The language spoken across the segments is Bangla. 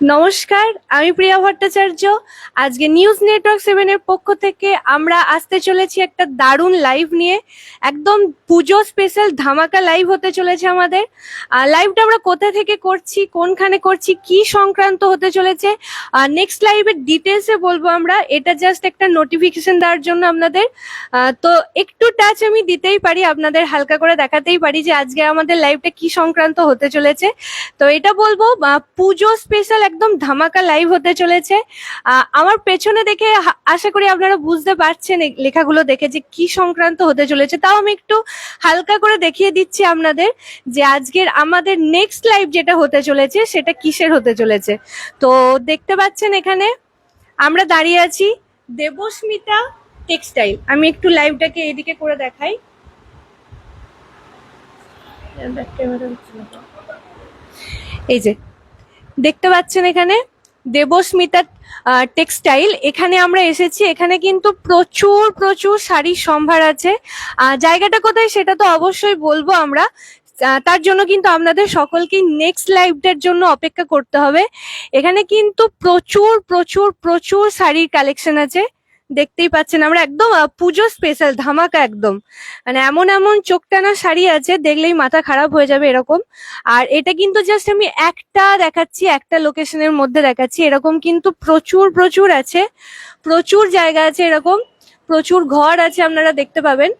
নমস্কার, আমি প্রিয়া ভট্টাচার্য। আজকে নিউজ নেটওয়ার্ক সেভেনের পক্ষ থেকে আমরা আসতে চলেছি একটা দারুণ লাইভ নিয়ে। একদম পুজো স্পেশাল ধামাকা লাইভ হতে চলেছে আমাদের। লাইভটা আমরা কোথা থেকে করছি, কোনখানে করছি, কি সংক্রান্ত হতে চলেছে নেক্সট লাইভের ডিটেলসে বলব আমরা। এটা জাস্ট একটা নোটিফিকেশন দেওয়ার জন্য আপনাদের। তো একটু টাচ আমি দিতেই পারি, আপনাদের হালকা করে দেখাতেই পারি যে আজকে আমাদের লাইভটা কি সংক্রান্ত হতে চলেছে। তো এটা বলব পুজো স্পেশাল একদম ধামাকা লাইভ হতে চলেছে। আমার পেছনে দেখে আশা করি আপনারা বুঝতে পারছেন লেখাগুলো দেখে যে কি সংক্রান্ত হতে চলেছে। তাও আমি একটু হালকা করে দেখিয়ে দিচ্ছি আপনাদের যে আজকের আমাদের নেক্সট লাইভ যেটা হতে চলেছে সেটা কিসের হতে চলেছে। তো দেখতে পাচ্ছেন এখানে আমরা দাঁড়িয়ে আছি দেবস্মিতা টেক্সটাইল। আমি একটু লাইভটাকে এদিকে করে দেখাই। এই যে দেখতে পাচ্ছেন এখানে দেবস্মিতা টেক্সটাইল এখানে আমরা এসেছি, এখানে কিন্তু প্রচুর প্রচুর শাড়ির সম্ভার আছে। জায়গাটা কোথায় সেটা তো অবশ্যই বলব আমরা। তার জন্য কিন্তু আপনাদের সকলকে নেক্সট লাইভটার জন্য অপেক্ষা করতে হবে। এখানে কিন্তু প্রচুর প্রচুর প্রচুর শাড়ির কালেকশন আছে। দেখতেই পাচ্ছেন আমরা একদম পুজো স্পেশাল ধামাকা একদম। মানে এমন এমন চোখ টানা শাড়ি আছে, দেখলেই মাথা খারাপ হয়ে যাবে এরকম। আর এটা কিন্তু জাস্ট আমি একটা দেখাচ্ছি, একটা লোকেশনের মধ্যে দেখাচ্ছি। এরকম কিন্তু প্রচুর প্রচুর আছে। প্রচুর জায়গা আছে এরকম। প্রচুর ঘর আছে আপনারা দেখতে পাবেন।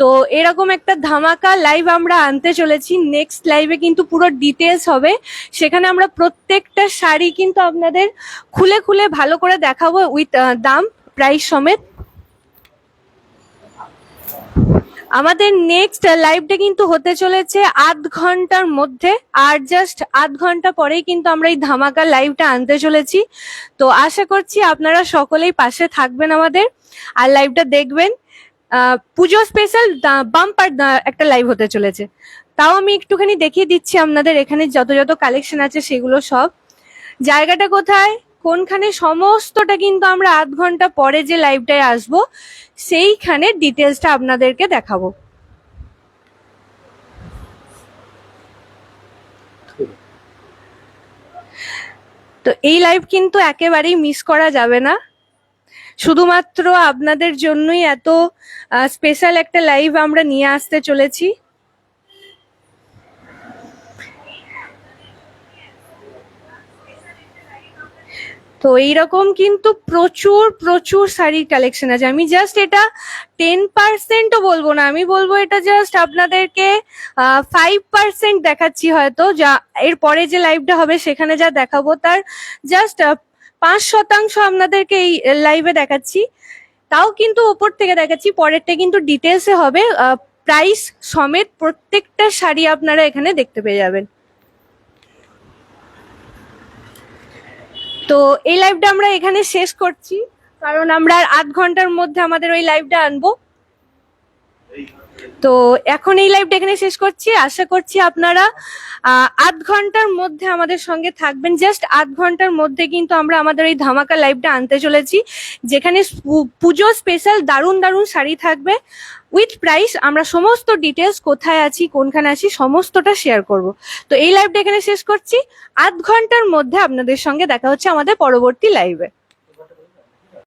তো এরকম একটা ধামাকা লাইভ আমরা আনতে চলেছি। নেক্সট লাইভে কিন্তু পুরো ডিটেলস হবে। সেখানে আমরা প্রত্যেকটা শাড়ি কিন্তু আপনাদের খুলে খুলে ভালো করে দেখাবো উইথ দাম। প্রাইস সমেত আমাদের নেক্সট লাইভটা কিন্তু হতে চলেছে আধ ঘণ্টার মধ্যে আর জাস্ট আধ ঘণ্টা পরেই কিন্তু আমরা এই ধামাকা লাইভটা আনতে চলেছি। তো আশা করছি আপনারা সকলেই পাশে থাকবেন আমাদের আর লাইভটা দেখবেন। পুজো স্পেশাল বাম্পার একটা লাইভ হতে চলেছে। তাও আমি একটুখানি দেখিয়ে দিচ্ছি আপনাদের এখানে যত যত কালেকশন আছে সেগুলো সব। জায়গাটা কোথায়? কোনখানে সমস্তটা কিন্তু আমরা আধ ঘণ্টা পরে যে লাইভটায় আসব, সেইখানে ডিটেলসটা আপনাদেরকে দেখাবো। তো এই লাইভ কিন্তু একেবারেই মিস করা যাবে না। শুধুমাত্র আপনাদের জন্যই এত স্পেশাল একটা লাইভ আমরা নিয়ে আসতে চলেছি। তো এইরকম কিন্তু প্রচুর প্রচুর শাড়ির কালেকশন আছে। আমি জাস্ট এটা টেন পার্সেন্টও বলব না, আমি বলব এটা জাস্ট আপনাদেরকে ফাইভ পার্সেন্ট দেখাচ্ছি হয়তো, যা এর পরে যে লাইভটা হবে সেখানে যা দেখাবো তার জাস্ট পাঁচ শতাংশ আপনাদেরকে এই লাইভে দেখাচ্ছি। তাও কিন্তু ওপর থেকে দেখাচ্ছি, পরেরটা কিন্তু ডিটেলসে হবে। প্রাইস সমেত প্রত্যেকটা শাড়ি আপনারা এখানে দেখতে পেয়ে যাবেন। তো এই লাইভটা আমরা এখানে শেষ করছি, কারণ আমরা আধ ঘণ্টার মধ্যে আমাদের ওই লাইভটা আনব। তো এখন এই লাইভটা এখানে শেষ করছি। আশা করছি আপনারা আধ ঘণ্টার মধ্যে আমাদের সঙ্গে থাকবেন। জাস্ট আধ ঘণ্টার মধ্যে কিন্তু আমরা আমাদের এই ধামাকা লাইভটা আনতে চলেছি, যেখানে পুজো স্পেশাল দারুণ দারুণ শাড়ি থাকবে। উইথ প্রাইস আমরা সমস্ত ডিটেলস কোথায় আছি, কোনখানে আছি, সমস্তটা শেয়ার করব। তো এই লাইভটা এখানে শেষ করছি। আধ ঘণ্টার মধ্যে আপনাদের সঙ্গে দেখা হচ্ছে আমাদের পরবর্তী লাইভে